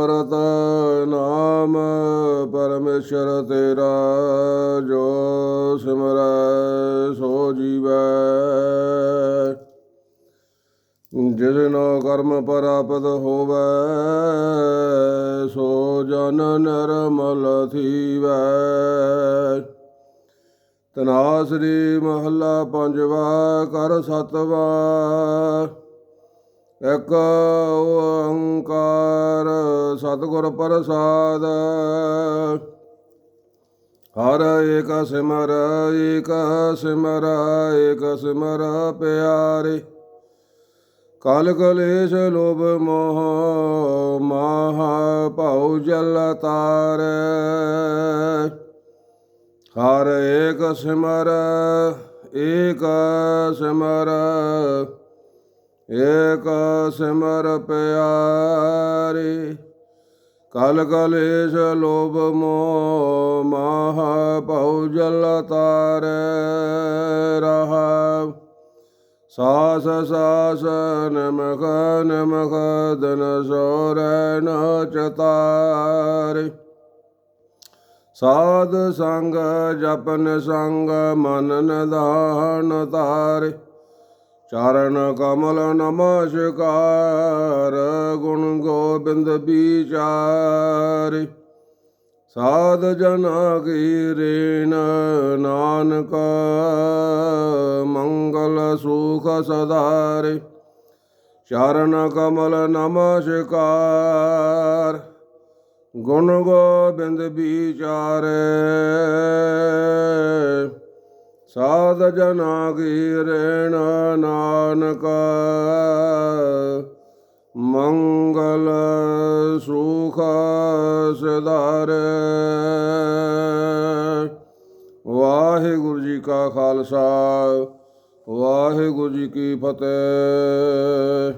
ਰਤ ਨਾਮ ਪਰਮੇਸ਼ਰ ਤੇਰਾ, ਜੋ ਸਿਮਰੈ ਸੋ ਜੀਵੈ। ਜਿਸਨੋ ਕਰਮ ਪ੍ਰਾਪਤ ਹੋਵੈ, ਸੋ ਜਨ ਨਿਰਮਲ ਥੀਵੈ। ਤਨਾਸਰੀ ਮਹੱਲਾ ਪੰਜਵਾ, ਕਰ ਸਤਵਾ। ਇਕ ਓੰਕਾਰ ਸਤਿਗੁਰ ਪ੍ਰਸਾਦ। ਹਰ ਏਕ ਸਿਮਰ ਏਕ ਸਿਮਰ ਏਕ ਸਿਮਰ ਪਿਆਰੇ। ਕਲ ਕਲੇਸ਼ ਲੋਭ ਮੋਹ, ਮਾਹ ਭਉ ਜਲ ਤਾਰ। ਹਰ ਏਕ ਸਿਮਰ ਏਕ ਸਿਮਰ ਏਕ ਸਿਮਰ ਪਿਆਰੇ। ਕਲ ਕਲੇਸ਼ ਲੋਭ ਮੋਹ ਮਾਹ ਭਉ ਜਲ ਤਾਰੈ ਰਹਾ। ਸਾਸ ਸਾਸ ਨਮਕ ਨਮਕ ਦਨ ਸੋਰੈ ਨ ਸਾਧ ਸੰਗ ਜਪਨ ਸੰਗ ਮਨ ਨਿਧਾਨ ਤਾਰੇ ਚਰਨ ਕਮਲ ਨਮਸਕਾਰ, ਗੁਣ ਗੋਬਿੰਦ ਵਿਚਾਰੇ। ਸਾਧ ਜਨਾ ਕੀ ਰੇਨ ਨਾਨਕ, ਮੰਗਲ ਸੁਖ ਸਦਾਰੇ। ਚਰਨ ਕਮਲ ਨਮਸਕਾਰ, ਗੁਣ ਗੋਬਿੰਦ ਵਿਚਾਰੇ। ਸਾਧ ਜਨਾ ਕੀ ਰੇਣ ਨਾਨਕ। ਮੰਗਲ ਸੁਖ ਸਦਾਰੇ ਵਾਹਿਗੁਰੂ ਜੀ ਕਾ ਖਾਲਸਾ, ਵਾਹਿਗੁਰੂ ਜੀ ਕੀ ਫਤਿਹ।